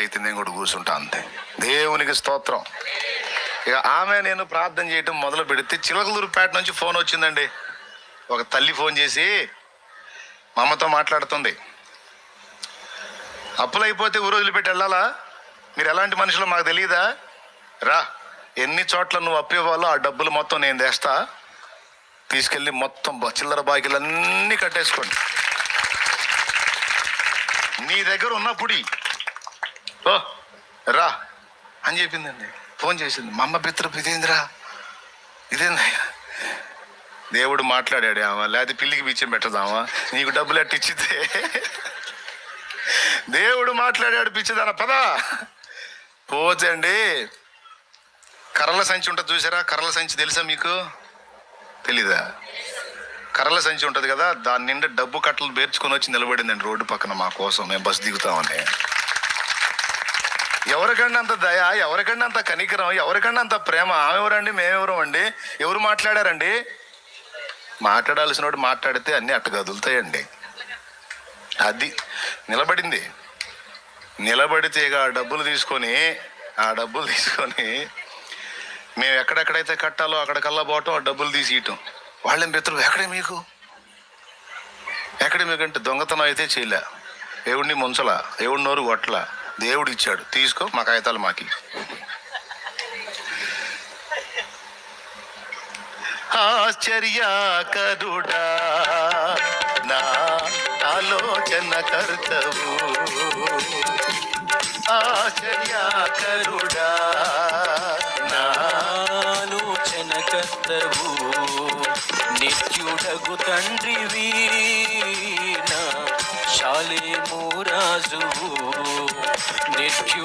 అయితే నేను కూడా కూర్చుంటా అంతే. దేవునికి స్తోత్రం. ఇక ఆమె నేను ప్రార్థన చేయటం మొదలు పెడితే చిలకలూరుపేట నుంచి ఫోన్ వచ్చిందండి. ఒక తల్లి ఫోన్ చేసి మా అమ్మతో మాట్లాడుతుంది. అప్పులు అయిపోతే ఊరు వదిలిపెట్టి వెళ్ళాలా? మీరు ఎలాంటి మనుషులు మాకు తెలియదా? రా ఎన్ని చోట్ల నువ్వు అప్పు ఇవ్వాలో ఆ డబ్బులు మొత్తం నేను తెస్తా. తీసుకెళ్ళి మొత్తం చిల్లర బాకీలు అన్నీ కట్టేసుకోండి. నీ దగ్గర ఉన్నప్పుడు ఓ రా. అని చెప్పిందండి. ఫోన్ చేసింది. మా అమ్మ బిత్రపు ఇదేందిరా ఇదేందయ్యా? దేవుడు మాట్లాడాడు ఆమె. లేకపోతే పిల్లికి పిచ్చి పెట్టదామా? నీకు డబ్బులు అట్టిచ్చితే దేవుడు మాట్లాడాడు పిచ్చిదాన పదా. పోతే అండి కర్రల సంచి ఉంటుంది చూసారా? కర్రల సంచి తెలుసా మీకు? తెలీదా? కర్రల సంచి ఉంటుంది కదా దాని నిండా డబ్బు కట్టలు పేర్చుకొని వచ్చి నిలబడిందండి రోడ్డు పక్కన మా కోసం. మేము బస్సు దిగుతామని. ఎవరికన్నా అంత దయ ఎవరికన్నా అంత కనికరం ఎవరికన్నా అంత ప్రేమ ఆమె ఎవరండి మేమెవరం అండి? ఎవరు మాట్లాడారండి? మాట్లాడాల్సిన వాడు మాట్లాడితే అన్నీ అట్ట కదులుతాయండి అది నిలబడింది. నిలబడితే ఇక ఆ డబ్బులు తీసుకొని ఆ డబ్బులు తీసుకొని మేము ఎక్కడెక్కడైతే కట్టాలో అక్కడికల్లా పోవటం ఆ డబ్బులు తీసి ఇయటం వాళ్ళేం మిత్రులు ఎక్కడే మీకు? ఎక్కడ మీకు అంటే దొంగతనం అయితే చేయలే. దేవుడిని ముంచలా? దేవుడి నోరు కొట్టలా? దేవుడు ఇచ్చాడు తీసుకో మా కాగితాలు మాకి. ఆశ్చర్యాకరుడా నా ఆలోచన కర్తవు. ఆశ్చర్యాకరుడా నా ఆలోచన కర్తవు. నిత్యుడగు తండ్రివీ నా రాజు నిత్యు